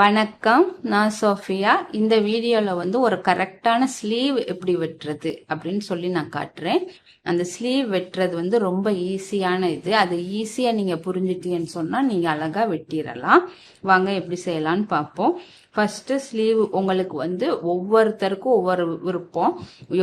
வணக்கம் நான் சோஃபியா. இந்த வீடியோவில் வந்து ஒரு கரெக்டான ஸ்லீவ் எப்படி வெட்டுறது அப்படின்னு சொல்லி நான் காட்டுறேன். அந்த ஸ்லீவ் வெட்டுறது வந்து ரொம்ப ஈஸியான இது. அது ஈஸியாக நீங்கள் புரிஞ்சிட்டீங்கன்னு சொன்னால் நீங்கள் அழகாக வெட்டிடலாம். வாங்க எப்படி செய்யலான்னு பார்ப்போம். ஃபஸ்ட்டு ஸ்லீவ் உங்களுக்கு வந்து ஒவ்வொருத்தருக்கும் ஒவ்வொரு விருப்பம்.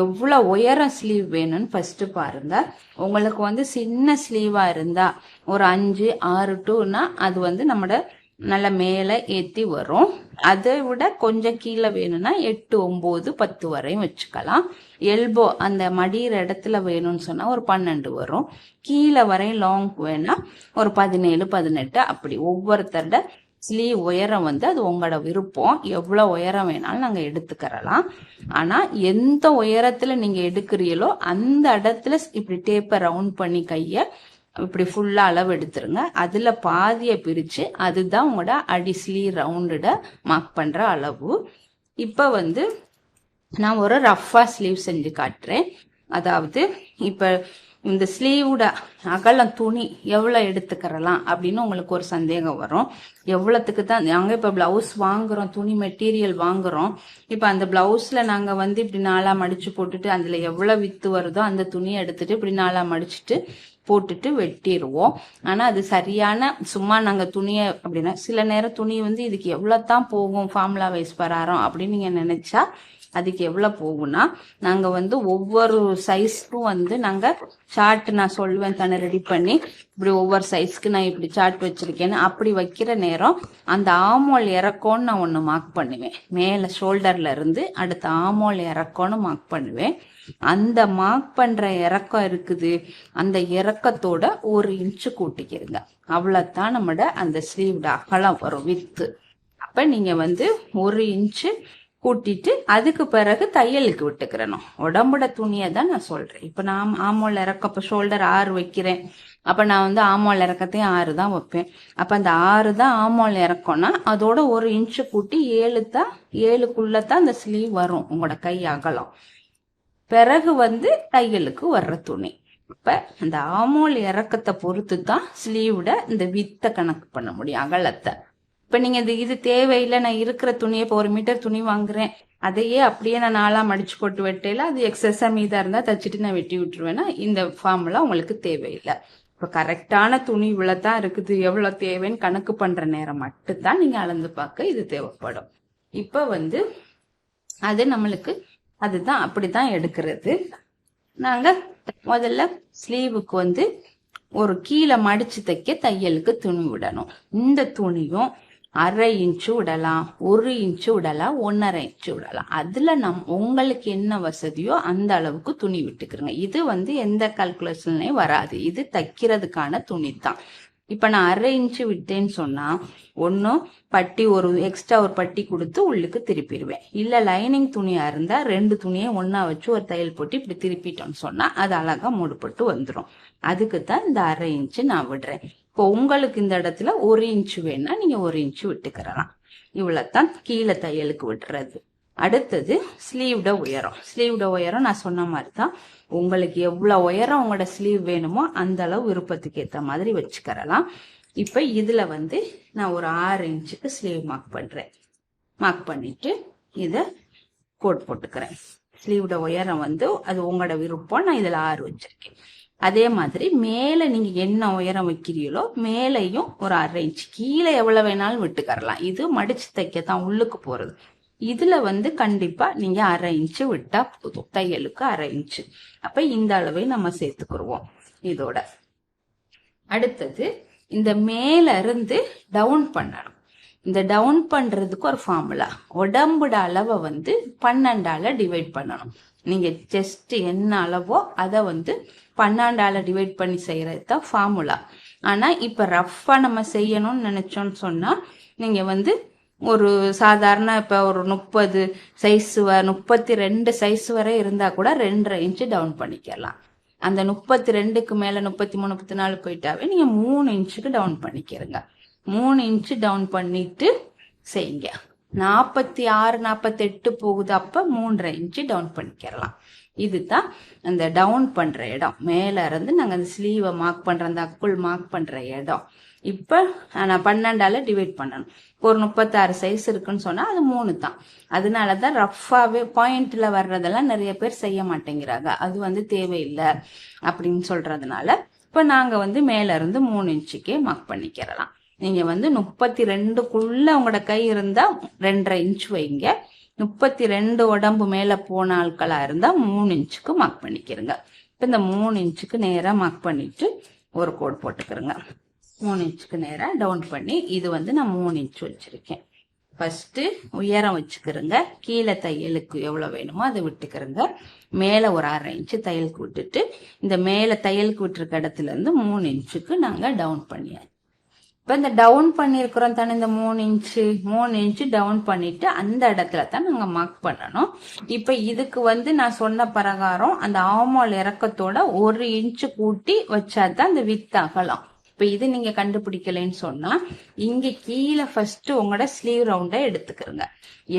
எவ்வளோ உயரம் ஸ்லீவ் வேணும்னு ஃபஸ்ட்டு பாருங்கள் உங்களுக்கு வந்து சின்ன ஸ்லீவாக இருந்தால் ஒரு அஞ்சு ஆறு டூனா அது வந்து நம்மளோட நல்ல மேலே ஏற்றி வரும். அதை விட கொஞ்சம் கீழே வேணும்னா எட்டு ஒம்பது பத்து வரையும் வச்சுக்கலாம். எல்போ அந்த மடியிற இடத்துல வேணும்னு சொன்னால் ஒரு பன்னெண்டு வரும். கீழே வரையும் லாங் வேணால் ஒரு பதினேழு பதினெட்டு அப்படி ஒவ்வொருத்தரோட ஸ்லீவ் உயரம் வந்து அது உங்களோட விருப்பம். எவ்வளோ உயரம் வேணாலும் நாங்கள் எடுத்துக்கிறலாம். ஆனால் எந்த உயரத்தில் நீங்கள் எடுக்கிறீங்களோ அந்த இடத்துல இப்படி டேப்பை ரவுண்ட் பண்ணி கையை இப்படி ஃபுல்லாக அளவு எடுத்துருங்க. அதில் பாதியை பிரித்து அதுதான் உங்களோட அடிஸ்லி ரவுண்டட மார்க் பண்ணுற அளவு. இப்போ வந்து நான் ஒரு ரஃப்பாக ஸ்லீவ் செஞ்சு காட்டுறேன். அதாவது இப்போ இந்த ஸ்லீவோட அகலம் துணி எவ்வளோ எடுத்துக்கிறலாம் அப்படின்னு உங்களுக்கு ஒரு சந்தேகம் வரும். எவ்வளோத்துக்கு தான் நாங்கள் இப்போ ப்ளவுஸ் வாங்குறோம் துணி மெட்டீரியல் வாங்குறோம். இப்போ அந்த ப்ளவுஸில் நாங்கள் வந்து இப்படி நாளாக மடித்து போட்டுட்டு அதில் எவ்வளோ வித்து வருதோ அந்த துணியை எடுத்துட்டு இப்படி நாளாக மடிச்சுட்டு போட்டுட்டு வெட்டிடுவோம் ஆனால் அது சரியான சும்மா நாங்கள் துணியை அப்படின்னா சில நேரம் துணி வந்து இதுக்கு எவ்வளோ தான் போகும் ஃபார்முலா வைஸ் பராரம் அப்படின்னு நீங்கள் நினச்சா அதுக்கு எவ்வளோ போகும்னா நாங்கள் வந்து ஒவ்வொரு சைஸ்க்கும் வந்து நாங்கள் சார்ட் நான் சொல்லுவேன் தானே ரெடி பண்ணி இப்படி ஒவ்வொரு சைஸ்க்கு நான் இப்படி சார்ட் வச்சிருக்கேன்னு அப்படி வைக்கிற நேரம் அந்த ஆமோல் இறக்கோன்னு நான் ஒன்று மார்க் பண்ணுவேன். மேலே ஷோல்டர்ல இருந்து அடுத்த ஆமோல் இறக்கோன்னு மார்க் பண்ணுவேன். அந்த மார்க் பண்ற இறக்கம் இருக்குது. அந்த இறக்கத்தோட ஒரு இன்ச்சு கூட்டிக்கிறீங்க அவ்வளவுதான் நம்மட அந்த ஸ்லீவ்ட அகலம் வரும் வித்து அப்ப நீங்க வந்து ஒரு இன்ச்சு கூட்டிட்டு அதுக்கு பிறகு தையலுக்கு விட்டுக்கிறணும் உடம்புட துணியை தான் நான் சொல்றேன். இப்ப நான் ஆமோல் இறக்க இப்போ ஷோல்டர் ஆறு வைக்கிறேன். அப்ப நான் வந்து ஆமோல் இறக்கத்தையும் ஆறு தான் வைப்பேன். அப்ப அந்த ஆறு தான் ஆமோல் இறக்கம்னா அதோட ஒரு இன்ச்சு கூட்டி ஏழு தான் ஏழுக்குள்ளதான் அந்த ஸ்லீவ் வரும் உங்களோட கை அகலம். பிறகு வந்து தையலுக்கு வர்ற துணி. இப்ப அந்த ஆமோல் இறக்கத்தை பொறுத்து தான் ஸ்லீவோட இந்த வித்தை கணக்கு பண்ண முடியும் அகலத்தை. இப்ப நீங்க இது இது தேவையில்லை நான் இருக்கிற துணியை இப்போ ஒரு மீட்டர் துணி வாங்குறேன். அதையே அப்படியே நான் நாளா மடிச்சு போட்டு வெட்டையில அது எக்ஸஸா மீதா இருந்தா தச்சுட்டு நான் வெட்டி விட்டுருவேன்னா இந்த ஃபார்முலா உங்களுக்கு தேவையில்லை. இப்போ கரெக்டான துணி இவ்வளவுதான் இருக்குது எவ்வளவு தேவைன்னு கணக்கு பண்ற நேரம் மட்டும்தான் நீங்க அளந்து பார்க்க இது தேவைப்படும். இப்ப வந்து அது நம்மளுக்கு அதுதான் அப்படிதான் எடுக்கிறது. நாங்க முதல்ல ஸ்லீவுக்கு வந்து ஒரு கீழே மடிச்சு தைக்க தையலுக்கு துணி விடணும். இந்த துணியும் அரை இன்ச்சு விடலாம் ஒரு இன்ச்சு விடலாம் ஒன்றரை இன்ச்சு விடலாம். அதுல நம் உங்களுக்கு என்ன வசதியோ அந்த அளவுக்கு துணி விட்டுக்கிறோங்க இது வந்து எந்த கால்குலேஷன்லயும் வராது. இது தைக்கிறதுக்கான துணி தான் இப்ப நான் அரை இன்ச்சு விட்டேன்னு சொன்னா ஒன்னும் பட்டி ஒரு எக்ஸ்ட்ரா ஒரு பட்டி கொடுத்து உள்ளுக்கு திருப்பிடுவேன். இல்ல லைனிங் துணியா இருந்தா ரெண்டு துணியை ஒன்னா வச்சு ஒரு தையல் போட்டு இப்படி திருப்பிட்டோம்னு சொன்னா அது அழகா மூடுபட்டு வந்துடும் அதுக்கு தான் இந்த அரை இன்ச்சு நான் விடுறேன். இப்போ உங்களுக்கு இந்த இடத்துல ஒரு இன்ச்சு வேணா நீங்க ஒரு இன்ச்சு விட்டுக்கிறலாம். இவ்வளவுதான் கீழே தையலுக்கு விடுறது. அடுத்தது ஸ்லீவ்ட உயரம். ஸ்லீவ்ட உயரம் நான் சொன்ன மாதிரி தான் உங்களுக்கு எவ்வளோ உயரம் உங்களோட ஸ்லீவ் வேணுமோ அந்த அளவு விருப்பத்துக்கு ஏற்ற மாதிரி வச்சுக்கிறலாம். இப்போ இதில் வந்து நான் ஒரு ஆறு இன்ச்சுக்கு ஸ்லீவ் மார்க் பண்ணுறேன் மார்க் பண்ணிவிட்டு இதை கோட் போட்டுக்கிறேன். ஸ்லீவோட உயரம் வந்து அது உங்களோட விருப்பம் நான் இதில் ஆறு வச்சுருக்கேன். அதே மாதிரி மேலே நீங்கள் என்ன உயரம் வைக்கிறீங்களோ மேலேயும் ஒரு அரை இன்ச் கீழே எவ்வளோ வேணாலும் விட்டுக்கரலாம் இது மடிச்சு தைக்க தான் உள்ளுக்கு போகிறது இதுல வந்து கண்டிப்பா நீங்க அரை இன்ச்சு விட்டா போதும். தையலுக்கு அரை இன்ச்சு அப்ப இந்த அளவை நம்ம சேர்த்துக்குருவோம் இதோட. அடுத்தது இந்த மேல இருந்து டவுன் பண்ணணும். இந்த டவுன் பண்றதுக்கு ஒரு ஃபார்முலா உடம்புட அளவை வந்து பன்னெண்டால டிவைட் பண்ணணும். நீங்க ஜஸ்ட் என்ன அளவோ அதை வந்து பன்னெண்டால டிவைட் பண்ணி செய்யறது தான் ஃபார்முலா ஆனா இப்ப ரஃபா நம்ம செய்யணும்னு நினைச்சோம்னு சொன்னா நீங்க வந்து ஒரு சாதாரண இப்போ ஒரு முப்பது சைஸ் வ முப்பத்தி ரெண்டு சைஸ் வரை இருந்தால் கூட ரெண்டரை இன்ச்சு டவுன் பண்ணிக்கலாம். அந்த முப்பத்தி ரெண்டுக்கு மேலே முப்பத்தி மூணு முப்பத்தி நாலு போயிட்டாவே நீங்கள் மூணு இன்ச்சுக்கு டவுன் பண்ணிக்கிறங்க. மூணு இன்ச்சு டவுன் பண்ணிட்டு செய்யுங்க. நாற்பத்தி ஆறு நாற்பத்தெட்டு போகுது அப்போ மூன்றரை இன்ச்சு டவுன் பண்ணிக்கிறலாம் இதுதான் அந்த டவுன் பண்ணுற இடம். மேலே இருந்து நாங்கள் அந்த ஸ்லீவை மார்க் பண்ணுற அந்த அக்குள் மார்க் பண்ணுற இடம். இப்போ நான் பன்னெண்டால டிவைட் பண்ணணும். ஒரு முப்பத்தாறு சைஸ் இருக்குன்னு சொன்னா அது மூணு தான் அதனால தான் ரஃப்பாகவே பாயிண்ட்ல வர்றதெல்லாம் நிறைய பேர் செய்ய மாட்டேங்கிறாங்க. அது வந்து தேவையில்லை அப்படின்னு சொல்றதுனால இப்ப நாங்க வந்து மேல இருந்து மூணு இன்ச்சுக்கே மார்க் பண்ணிக்கிறலாம். நீங்க வந்து முப்பத்தி ரெண்டுக்குள்ள உங்களோட கை இருந்தா ரெண்டரை இன்ச் வைங்க. முப்பத்தி ரெண்டு உடம்பு மேலே போன ஆட்களாக இருந்தால் மூணு இன்ச்சுக்கு மார்க் பண்ணிக்கிறங்க. இப்போ இந்த மூணு இன்ச்சுக்கு நேராக மார்க் பண்ணிட்டு ஒரு கோட் போட்டுக்கிறோங்க. மூணு இன்ச்சுக்கு நேராக டவுன் பண்ணி இது வந்து நான் மூணு இன்ச் வச்சுருக்கேன். ஃபஸ்ட்டு உயரம் வச்சுக்கிறோங்க. கீழே தையலுக்கு எவ்வளோ வேணுமோ அதை விட்டுக்கிறோங்க. மேலே ஒரு அரை இன்ச்சு தையலுக்கு விட்டுட்டு இந்த மேலே தையலுக்கு விட்டுருக்க இடத்துலேருந்து மூணு இன்ச்சுக்கு நாங்கள் டவுன் பண்ணியாச்சு. இப்ப இந்த டவுன் பண்ணிருக்கிறோம் தானே இந்த மூணு இன்ச்சு மூணு இன்ச்சு டவுன் பண்ணிட்டு அந்த இடத்துல தான் நாங்க மார்க் பண்ணணும். இப்ப இதுக்கு வந்து நான் சொன்ன பிரகாரம் அந்த ஆமால் இறக்கத்தோட ஒரு இன்ச்சு கூட்டி வச்சாதான் அந்த வித் அகலம். இப்ப இது நீங்க கண்டுபிடிக்கலைன்னு சொன்னா இங்க கீழே ஃபர்ஸ்ட் உங்களோட ஸ்லீவ் ரவுண்டை எடுத்துக்கிறங்க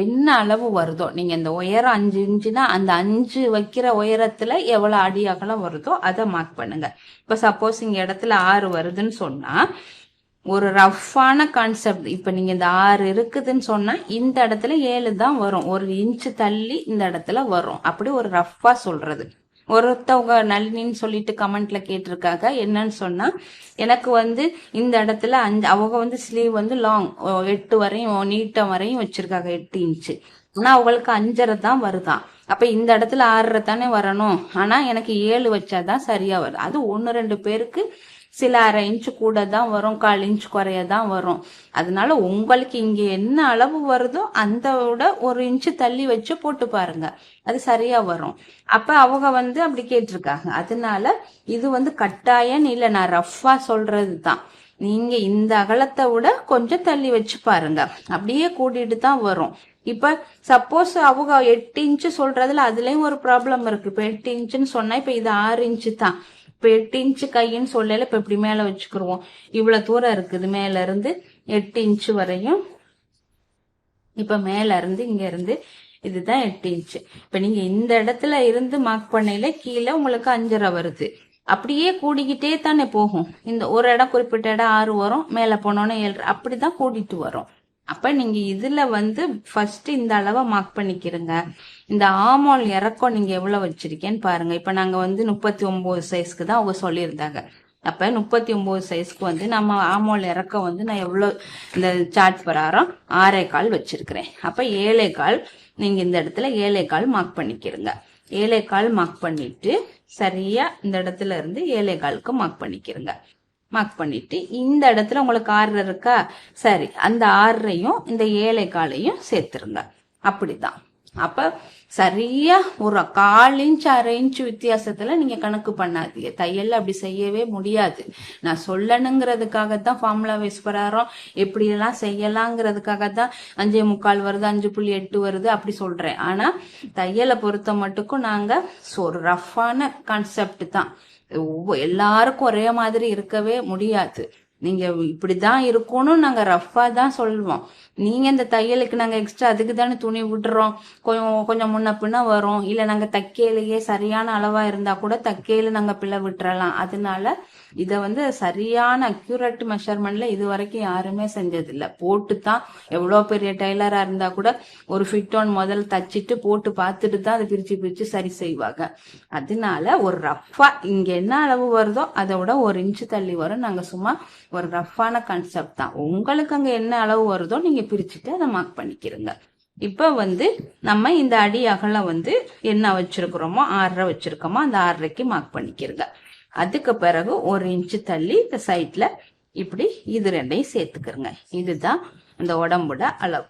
என்ன அளவு வருதோ நீங்க இந்த உயரம் அஞ்சு இன்ச்சுனா அந்த அஞ்சு வைக்கிற உயரத்துல எவ்வளவு அடி அகலம் வருதோ அதை மார்க் பண்ணுங்க. இப்ப சப்போஸ் இங்க இடத்துல ஆறு வருதுன்னு சொன்னா ஒரு ரஃப்பான கான்செப்ட் இப்போ நீங்கள் இந்த ஆறு இருக்குதுன்னு சொன்னால் இந்த இடத்துல ஏழு தான் வரும். ஒரு இன்ச்சு தள்ளி இந்த இடத்துல வரும். அப்படி ஒரு ரஃப்பாக சொல்கிறது ஒருத்தவங்க நளினின்னு சொல்லிட்டு கமெண்ட்ல கேட்டிருக்காங்க. என்னன்னு சொன்னா எனக்கு வந்து இந்த இடத்துல அஞ்சு அவங்க வந்து ஸ்லீவ் வந்து லாங் எட்டு வரையும் நீட்டம் வரையும் வச்சிருக்காங்க எட்டு இன்ச்சு ஆனா அவங்களுக்கு அஞ்சரை தான் வருதான் அப்ப இந்த இடத்துல ஆறரை தானே வரணும்? ஆனா எனக்கு ஏழு வச்சாதான் சரியா வருது அது ஒன்னு ரெண்டு பேருக்கு சில அரை இன்ச்சு கூட தான் வரும் கால் இன்ச் குறைய தான் வரும். அதனால உங்களுக்கு இங்கே என்ன அளவு வருதோ அந்த விட ஒரு இன்ச்சு தள்ளி வச்சு போட்டு பாருங்க. அது சரியா வரும். அப்ப அவங்க வந்து அப்படி கேட்டிருக்காங்க. அதனால இது வந்து கட்டாயம் இல்லை நான் ரஃபா சொல்றது தான் நீங்க இந்த அகலத்தை விட கொஞ்சம் தள்ளி வச்சு பாருங்க. அப்படியே கூட்டிட்டு தான் வரும். இப்ப சப்போஸ் அவங்க எட்டு இன்ச்சு சொல்றதுல அதுலயும் ஒரு ப்ராப்ளம் இருக்கு. இப்ப எட்டு இன்ச்சுன்னு சொன்னா இப்ப இது ஆறு இன்ச்சு தான். இப்ப எட்டு இன்ச்சு கைன்னு சொல்லல இப்ப இப்படி மேல வச்சுக்கிருவோம். இவ்வளவு தூரம் இருக்குது. மேல இருந்து எட்டு இன்ச்சு வரையும் இப்ப மேல இருந்து இங்க இருந்து இதுதான் எட்டு இன்ச்சு இப்ப நீங்க இந்த இடத்துல இருந்து மார்க் பண்ணையில கீழே உங்களுக்கு அஞ்சரை வருது. அப்படியே கூடிக்கிட்டே தானே போகும். இந்த ஒரு இடம் குறிப்பிட்ட இடம் ஆறு வரும். மேல போனோன்னு ஏழு அப்படிதான் கூட்டிட்டு வரும். அப்ப நீங்க இதுல வந்து ஃபர்ஸ்ட் இந்த அளவை மார்க் பண்ணிக்கிறங்க. இந்த ஆமால் இறக்கம் நீங்க எவ்வளவு வச்சிருக்கேன்னு பாருங்க. இப்ப நாங்க வந்து முப்பத்தி ஒன்பது சைஸ்க்கு தான் அவங்க சொல்லியிருந்தாங்க. அப்ப முப்பத்தி ஒன்பது சைஸ்க்கு வந்து நம்ம ஆமால் இறக்கம் வந்து நான் எவ்வளவு இந்த சார்ட் பிரகாரம் ஆறே கால் வச்சிருக்கிறேன். அப்ப ஏழே கால் நீங்க இந்த இடத்துல ஏழே கால் மார்க் பண்ணிக்கிறங்க. ஏழே கால் மார்க் பண்ணிட்டு சரியா இந்த இடத்துல இருந்து ஏழே காலுக்கு மார்க் பண்ணிக்கிறங்க. மார்க் பண்ணிட்டு இந்த இடத்துல உங்களுக்கு ஆறு இருக்கா? சரி அந்த ஆறையும் இந்த ஏழை காலையும் சேர்த்துருங்க. அப்படிதான். அப்போ சரியா ஒரு கால் இன்ச் அரை இன்ச் வித்தியாசத்துல நீங்க கணக்கு பண்ணாதீங்க. தையல் அப்படி செய்யவே முடியாது. நான் சொல்லணுங்கிறதுக்காக தான் ஃபார்முலா வைஸ் பிரகாரம் எப்படி எல்லாம் செய்யலாங்கிறதுக்காக தான் அஞ்சே முக்கால் வருது அஞ்சு புள்ளி எட்டு வருது அப்படி சொல்றேன். ஆனா தையலை பொறுத்த மட்டுக்கும் நாங்க ஒரு ரஃப்பான கான்செப்ட் தான். ஒவ்வொ- எல்லாருக்கும் ஒரே மாதிரி இருக்கவே முடியாது. நீங்க இப்படிதான் இருக்கணும் நாங்க ரஃபா தான் சொல்லுவோம். நீங்க இந்த தையலுக்கு நாங்க எக்ஸ்ட்ரா அதுக்கு தானே துணி விடுறோம். கொஞ்சம் கொஞ்சம் முன்ன பின்ன வரும். இல்ல நாங்க தைக்கையிலேயே சரியான அளவா இருந்தா கூட தைக்கையில நாங்க பிள்ளை விட்டுறலாம். அதனால இத வந்து சரியான அக்யூரேட் மெஷர்மெண்ட்ல இது வரைக்கும் யாருமே செஞ்சதில்லை. போட்டு தான் எவ்வளவு பெரிய டைலரா இருந்தா கூட ஒரு ஃபிட் ஒன் முதல்ல தச்சிட்டு போட்டு பார்த்துட்டு தான் அதை பிரிச்சு பிரிச்சு சரி செய்வாங்க. அதனால ஒரு ரஃபா இங்க என்ன அளவு வருதோ அதை விட ஒரு இன்ச்சு தள்ளி வரும். நாங்க சும்மா ஒரு ரஃப்பான கான்செப்ட் தான். உங்களுக்கு அங்கே என்ன அளவு வருதோ நீங்கள் பிரிச்சுட்டு அதை மார்க் பண்ணிக்கிறங்க இப்போ வந்து நம்ம இந்த அடி அகலம் வந்து என்ன வச்சிருக்கிறோமோ ஆறரை வச்சிருக்கோமோ அந்த ஆறரைக்கு மார்க் பண்ணிக்கிறங்க அதுக்கு பிறகு ஒரு இன்ச்சு தள்ளி இந்த சைட்ல இப்படி இது ரெண்டையும் சேர்த்துக்கிறங்க இதுதான் அந்த உடம்போட அளவு.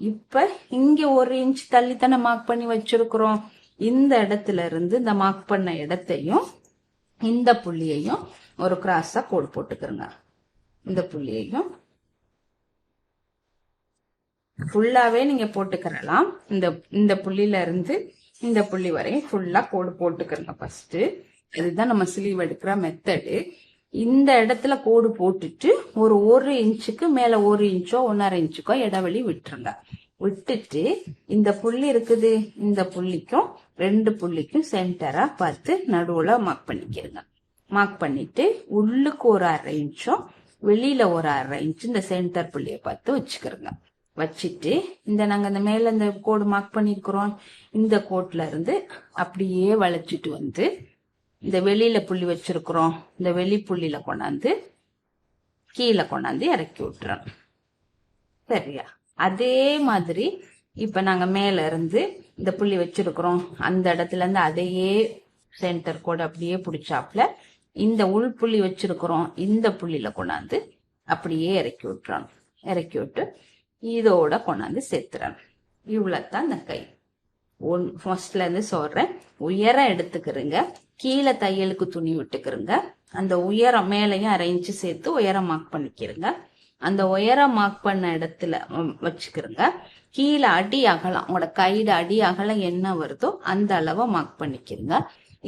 இப்ப இங்க ஒரு இன்ச் தள்ளி தானே மார்க் பண்ணி வச்சிருக்கிறோம். இந்த இடத்துல இருந்து இந்த மார்க் பண்ண இடத்தையும் இந்த புள்ளியையும் ஒரு கிராஸா கோடு போட்டுக்கிறங்க இந்த புள்ளியையும் ஃபுல்லாவே நீங்க போட்டுக்கிறலாம். இந்த இந்த புள்ளியில இருந்து இந்த புள்ளி வரையும் ஃபுல்லா கோடு போட்டுக்கிறங்க ஃபர்ஸ்ட் இதுதான் நம்ம ஸ்லீவ் எடுக்கிற மெத்தடு இந்த இடத்துல கோடு போட்டுட்டு ஒரு ஒரு இன்ச்சுக்கு மேல ஒரு இன்ச்சோ ஒன்னரை இன்ச்சுக்கோ இடைவெளி விட்டுருங்க. விட்டுட்டு இந்த புள்ளி இருக்குது. இந்த புள்ளிக்கும் ரெண்டு புள்ளிக்கும் சென்டரா பார்த்து நடுவுல மார்க் பண்ணிக்கிறங்க. மார்க் பண்ணிட்டு உள்ளுக்கு ஒரு அரை இன்ச்சும் வெளியில ஒரு அரை இன்ச் இந்த சென்டர் புள்ளியை பார்த்து வச்சுக்கிறோங்க. வச்சுட்டு இந்த நாங்கள் இந்த மேலே இந்த கோடு மார்க் பண்ணியிருக்கிறோம். இந்த கோட்ல இருந்து அப்படியே வளைச்சிட்டு வந்து இந்த வெளியில புள்ளி வச்சிருக்கிறோம். இந்த வெளி புள்ளியில கொண்டாந்து கீழே கொண்டாந்து இறக்கி விட்டுறோம். சரியா? அதே மாதிரி இப்ப நாங்க மேல இருந்து இந்த புள்ளி வச்சிருக்கிறோம். அந்த இடத்துல இருந்து அதையே சென்டர் கோடு அப்படியே பிடிச்சாப்ல இந்த உள் புள்ளி வச்சிருக்கிறோம் இந்த புள்ளியில கொண்டாந்து அப்படியே இறக்கி விட்டுறோம் இறக்கி விட்டு இதோட கொண்டாந்து சேர்த்துறாங்க இவ்வளோத்தான் இந்த கை. ஒன் ஃபர்ஸ்ட்ல இருந்து சொல்றேன். உயரம் எடுத்துக்கிறங்க. கீழே தையலுக்கு துணி விட்டுக்கிறங்க. அந்த உயரம் மேலையும் அரைஞ்சு சேர்த்து உயரம் மார்க் பண்ணிக்கிறங்க. அந்த உயரம் மார்க் பண்ண இடத்துல வச்சுக்கிறங்க. கீழே அடி அகலம் உங்களோட கையில அடி அகலம் என்ன வருதோ அந்த அளவை மார்க் பண்ணிக்கிறங்க.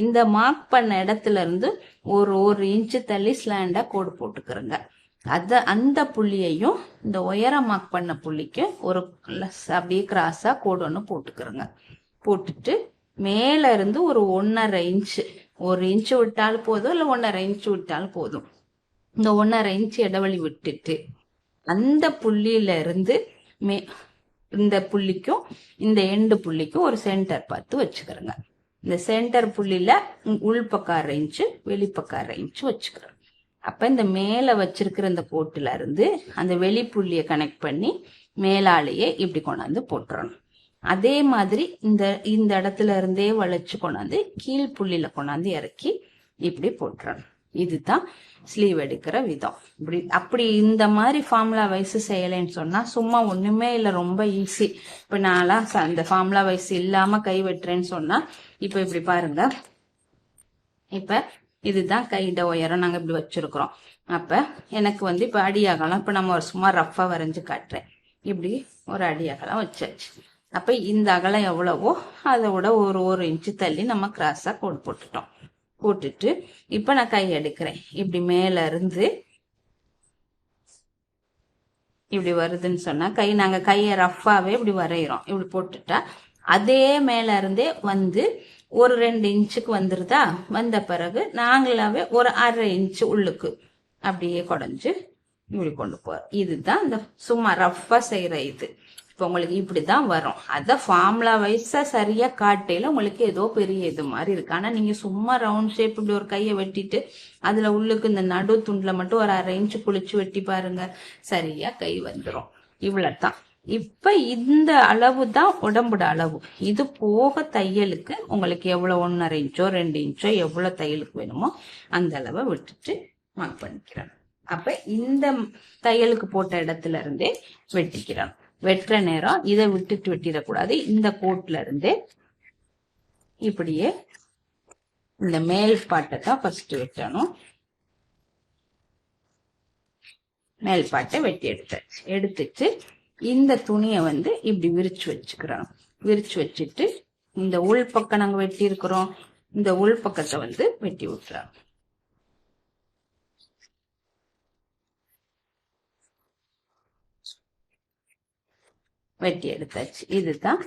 இந்த மார்க் பண்ண இடத்துல இருந்து ஒரு ஒரு இன்ச்சு தள்ளி ஸ்லாண்டா கோடு போட்டுக்கிறோங்க. அத அந்த புள்ளியையும் இந்த உயரம் மார்க் பண்ண புள்ளிக்கு ஒரு அப்படியே கிராஸா கோடு ஒன்று போட்டுக்கிறங்க. போட்டுட்டு மேல இருந்து ஒரு ஒன்னரை இன்ச்சு ஒரு இன்ச்சு விட்டாலும் போதும் இல்லை ஒன்னரை இன்ச்சு விட்டாலும் போதும். இந்த ஒன்னரை இன்ச்சு இடைவெளி விட்டுட்டு அந்த புள்ளியில இருந்து மே இந்த புள்ளிக்கும் இந்த எண்டு புள்ளிக்கும் ஒரு சென்டர் பார்த்து வச்சுக்கிறோங்க. இந்த சென்டர் புள்ளியில உ- உள்பக்கம் அரை இன்ச்சு வெளிப்பக்கம் அரை இன்ச்சு வச்சுக்கிறோம். அப்ப இந்த மேல வச்சிருக்கிற இந்த கோட்டுல இருந்து அந்த வெளி புள்ளிய கனெக்ட் பண்ணி மேலாலேயே இப்படி கொண்டாந்து போட்டுறணும். அதே மாதிரி இந்த இந்த இடத்துல இருந்தே வளைச்சு கொண்டாந்து கீழ் புள்ளியில கொண்டாந்து இறக்கி இப்படி போட்டுறணும். இதுதான் ஸ்லீவ் எடுக்கிற விதம். இப்படி அப்படி இந்த மாதிரி ஃபார்முலா வைஸ் செய்யலைன்னு சொன்னா சும்மா ஒண்ணுமே இல்லை ரொம்ப ஈஸி இப்ப நான்லாம் அந்த ஃபார்முலா வைஸ் இல்லாம கை வெட்டுறேன்னு சொன்னா இப்ப இப்படி பாருங்க. இப்ப இதுதான் கையிட உயரம் நாங்க இப்படி வச்சிருக்கிறோம். அப்ப எனக்கு வந்து இப்ப அடி அகலம் இப்ப நம்ம ஒரு சும்மா ரஃபா வரைஞ்சு காட்டுறேன். இப்படி ஒரு அடி அகலம் வச்சாச்சு. அப்ப இந்த அகலம் எவ்வளவோ அதை விட ஒரு ஒரு இன்ச்சு தள்ளி நம்ம கிராஸா கோடு போட்டுட்டோம். போட்டுட்டு இப்ப நான் கை எடுக்கிறேன். இப்படி மேல இருந்து இப்படி வருதுன்னு சொன்னா கை நாங்க கையை ரஃப்பாகவே இப்படி வரைகிறோம் இப்படி போட்டுட்டா அதே மேல இருந்தே வந்து ஒரு ரெண்டு இன்ச்சுக்கு வந்துருதா? வந்த பிறகு நாங்களாவே ஒரு அரை இன்ச்சு உள்ளுக்கு அப்படியே குடஞ்சு இப்படி கொண்டு போறோம். இதுதான் இந்த சும்மா ரஃப்பாக செய்யற இது. இப்போ உங்களுக்கு இப்படி தான் வரும். அதை ஃபார்முலா வைஸா சரியா காட்டையில உங்களுக்கு ஏதோ பெரிய இது மாதிரி இருக்கு. ஆனால் நீங்க சும்மா ரவுண்ட் ஷேப் இப்படி ஒரு கையை வெட்டிட்டு அதுல உள்ளுக்கு இந்த நடு துண்டில் மட்டும் ஒரு அரை இன்ச்சு குளிச்சு வெட்டி பாருங்க. சரியா கை வந்துடும் இவ்வளோ தான் இப்ப இந்த அளவு தான் உடம்போட அளவு. இது போக தையலுக்கு உங்களுக்கு எவ்வளவு? ஒன்னரை இன்ச்சோ ரெண்டு இன்ச்சோ எவ்வளவு தையலுக்கு வேணுமோ அந்த அளவை விட்டுட்டு மார்க் பண்ணிக்கிறேன். அப்ப இந்த தையலுக்கு போட்ட இடத்துல இருந்தே வெட்டிக்கிறோம் வெட்டுற நேரம். இதை விட்டுட்டு வெட்டிடக்கூடாது. இந்த கோட்ல இருந்தே இப்படியே இந்த மேல் பாட்டை தான் ஃபர்ஸ்ட் வெட்டணும். மேல் பாட்டை வெட்டி எடுத்தாச்சு. எடுத்துட்டு இந்த துணியை வந்து இப்படி விரிச்சு வச்சுக்கிறோம். விரிச்சு வச்சுட்டு இந்த உள் பக்கம் நாங்க வெட்டி இருக்கிறோம் இந்த உள் பக்கத்தை வந்து வெட்டி விட்டுறோம். வெட்டி எடுத்தாச்சு. இதுதான்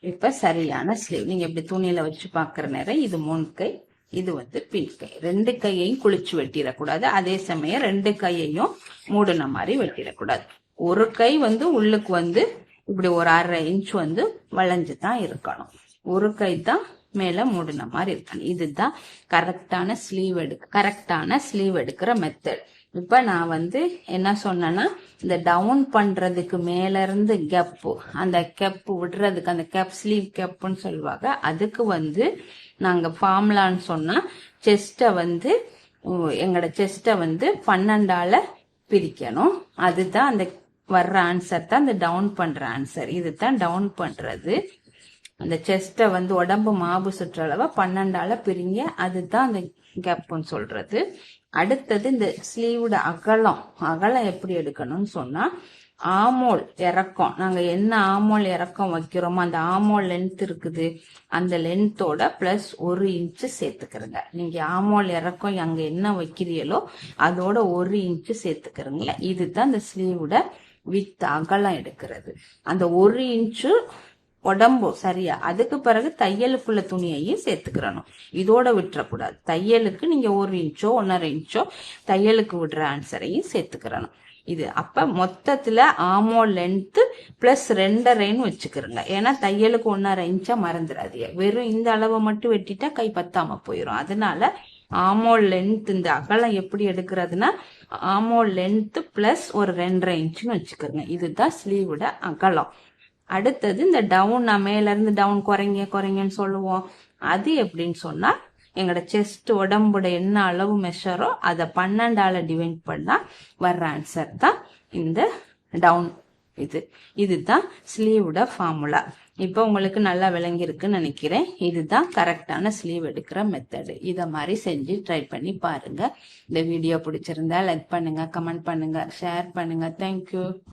இப்ப சரியான ஸ்லீவ் நீங்க இப்படி துணியில வச்சு பாக்குற நேரம் இது முன் கை இது வந்து பின் கை. ரெண்டு கையையும் குளிச்சு வெட்டிடக்கூடாது. அதே சமயம் ரெண்டு கையையும் மூடின மாதிரி வெட்டிடக்கூடாது. ஒரு கை வந்து உள்ளுக்கு வந்து இப்படி ஒரு அரை இன்ச் வந்து வளைஞ்சு தான் இருக்கணும். ஒரு கை தான் மேல மூடின மாதிரி இருக்கணும். இதுதான் கரெக்டான ஸ்லீவ் எடுக்க கரெக்டான ஸ்லீவ் எடுக்கிற மெத்தட் இப்போ நான் வந்து என்ன சொன்னேன்னா இந்த டவுன் பண்ணுறதுக்கு மேலேருந்து கெப்பு அந்த கெப்பு விடுறதுக்கு அந்த கெப் ஸ்லீவ் கெப்புன்னு சொல்லுவாங்க அதுக்கு வந்து நாங்கள் ஃபார்முலான்னு சொன்னால் செஸ்ட்டை வந்து எங்களோட செஸ்ட்டை வந்து பன்னெண்டால பிரிக்கணும். அதுதான் அந்த வர்ற ஆன்சர் தான் அந்த டவுன் பண்ணுற ஆன்சர் இது தான் டவுன் பண்ணுறது அந்த செஸ்ட்டை வந்து உடம்பு மாபு சுற்றளவை பன்னெண்டால் பிரிங்க அதுதான் அந்த கேப்புன்னு சொல்கிறது அடுத்தது இந்த ஸ்லீவோட அகலம். அகலம் எப்படி எடுக்கணும்னு சொன்னா ஆமோல் இறக்கம். நாங்க என்ன ஆமோல் இறக்கம் வைக்கிறோமோ அந்த ஆமோல் லென்த் இருக்குது. அந்த லென்த்தோட பிளஸ் ஒரு இன்ச்சு சேர்த்துக்கிறங்க. நீங்க ஆமோல் இறக்கம் அங்க என்ன வைக்கிறீங்களோ அதோட ஒரு இன்ச்சு சேர்த்துக்கிறீங்களா. இதுதான் இந்த ஸ்லீவோட வித் அகலம் எடுக்கிறது. அந்த ஒரு இன்ச்சு உடம்பு சரியா அதுக்கு பிறகு தையலுக்குள்ள துணியையும் சேர்த்துக்கிறணும். இதோட விட்டுறக்கூடாது. தையலுக்கு நீங்க ஒரு இன்ச்சோ ஒன்னரை இன்ச்சோ தையலுக்கு விடுற ஆன்சரையும் சேர்த்துக்கிறணும். இது அப்ப மொத்தத்துல ஆமோ லென்த்து பிளஸ் ரெண்டரைன்னு வச்சுக்கிறோங்க. ஏன்னா தையலுக்கு ஒன்னரை இன்ச்சா மறந்துடாதீங்க. வெறும் இந்த அளவை மட்டும் வெட்டிட்டா கை பத்தாம போயிடும் அதனால ஆமோ லென்த் இந்த அகலம் எப்படி எடுக்கிறதுனா ஆமோ லென்த் பிளஸ் ஒரு ரெண்டரை இன்ச்சுன்னு வச்சுக்கிறோங்க. இதுதான் ஸ்லீவோட அகலம். அடுத்தது இந்த டவுன் நான் மேலேருந்து டவுன் குறைங்க குறைங்கன்னு சொல்லுவோம். அது எப்படின்னு சொன்னால் எங்களோட செஸ்ட் உடம்போட என்ன அளவு மெஷரோ அதை பன்னெண்டால டிவைட் பண்ணால் வர்ற ஆன்சர் தான் இந்த டவுன் இது. இதுதான் ஸ்லீவோட ஃபார்முலா இப்போ உங்களுக்கு நல்லா விளங்கியிருக்குன்னு நினைக்கிறேன். இதுதான் கரெக்டான ஸ்லீவ் எடுக்கிற மெத்தடு இதை மாதிரி செஞ்சு ட்ரை பண்ணி பாருங்க. இந்த வீடியோ பிடிச்சிருந்தா லைக் பண்ணுங்க கமெண்ட் பண்ணுங்க ஷேர் பண்ணுங்க. தேங்க்யூ